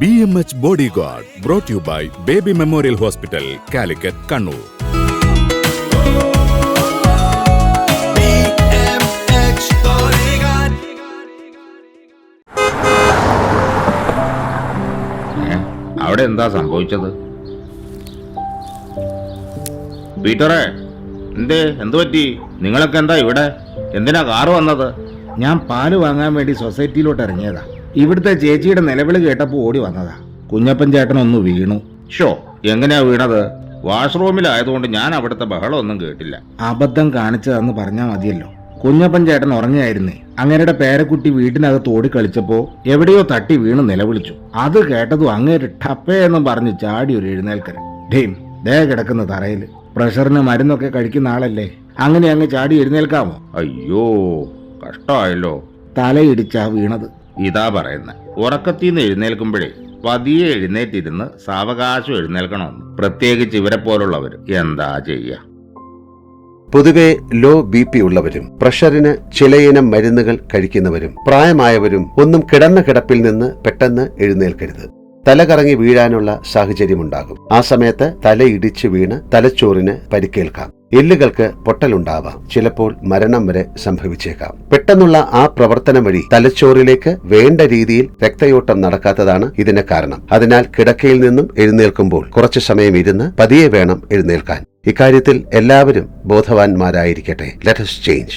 B M H bodyguard brought you by baby memorial hospital Calicut Kannur അവിടെ എന്താ സംഭവിച്ചത് പീറ്ററെ എന്തേ എന്തു പറ്റി നിങ്ങളൊക്കെ എന്താ ഇവിടെ എന്തിനാ കാറ് വന്നത് ഞാൻ പാല് വാങ്ങാൻ വേണ്ടി സൊസൈറ്റിയിലോട്ട് ഇറങ്ങിയതാ ഇവിടുത്തെ ചേച്ചിയുടെ നിലവിളി കേട്ടപ്പോൾ ഓടി വന്നതാ കുഞ്ഞപ്പൻ ചേട്ടൻ ഒന്ന് വീണു ഷോ എങ്ങനെയാ വീണത് വാഷ്റൂമിലായതുകൊണ്ട് ഞാൻ അവിടുത്തെ ബഹളമൊന്നും കേട്ടില്ല അബദ്ധം കാണിച്ചതെന്ന് പറഞ്ഞാൽ മതിയല്ലോ കുഞ്ഞപ്പൻ ചേട്ടൻ ഉറങ്ങിയായിരുന്നേ അങ്ങേരുടെ പേരക്കുട്ടി വീട്ടിനകത്ത് ഓടിക്കളിച്ചപ്പോ എവിടെയോ തട്ടി വീണ് നിലവിളിച്ചു അത് കേട്ടതും അങ്ങേര് ടപ്പേ എന്നും പറഞ്ഞ് ചാടി ഒരു എഴുന്നേൽക്കര ഡേം ദേ കിടക്കുന്ന തറയിൽ പ്രഷറിന് മരുന്നൊക്കെ കഴിക്കുന്ന ആളല്ലേ അങ്ങനെ അങ്ങ് ചാടി എഴുന്നേൽക്കാമോ അയ്യോ കഷ്ടമായല്ലോ തലയിടിച്ചാ വീണത് ഇതാ പറയുന്നത് ഉറക്കത്തിൽ നിന്ന് എഴുന്നേൽക്കുമ്പോഴേ പതിയെ എഴുന്നേറ്റിരുന്ന് സാവകാശം എഴുന്നേൽക്കണമെന്ന് പ്രത്യേകിച്ച് ഇവരെ പോലുള്ളവർ എന്താ ചെയ്യുക പൊതുവെ ലോ ബി പി ഉള്ളവരും പ്രഷറിന് ചിലയിനം മരുന്നുകൾ കഴിക്കുന്നവരും പ്രായമായവരും ഒന്നും കിടന്ന കിടപ്പിൽ നിന്ന് പെട്ടെന്ന് എഴുന്നേൽക്കരുത് തലകറങ്ങി വീഴാനുള്ള സാഹചര്യമുണ്ടാകും ആ സമയത്ത് തലയിടിച്ച് വീണ് തലച്ചോറിന് പരിക്കേൽക്കാം എല്ലുകൾക്ക് പൊട്ടലുണ്ടാവാം ചിലപ്പോൾ മരണം വരെ സംഭവിച്ചേക്കാം പെട്ടെന്നുള്ള ആ പ്രവർത്തനം വഴി തലച്ചോറിലേക്ക് വേണ്ട രീതിയിൽ രക്തയോട്ടം നടക്കാത്തതാണ് ഇതിന് കാരണം അതിനാൽ കിടക്കയിൽ നിന്നും എഴുന്നേൽക്കുമ്പോൾ കുറച്ചു സമയം ഇരുന്ന് പതിയെ വേണം എഴുന്നേൽക്കാൻ ഇക്കാര്യത്തിൽ എല്ലാവരും ബോധവാന്മാരായിരിക്കട്ടെ let's change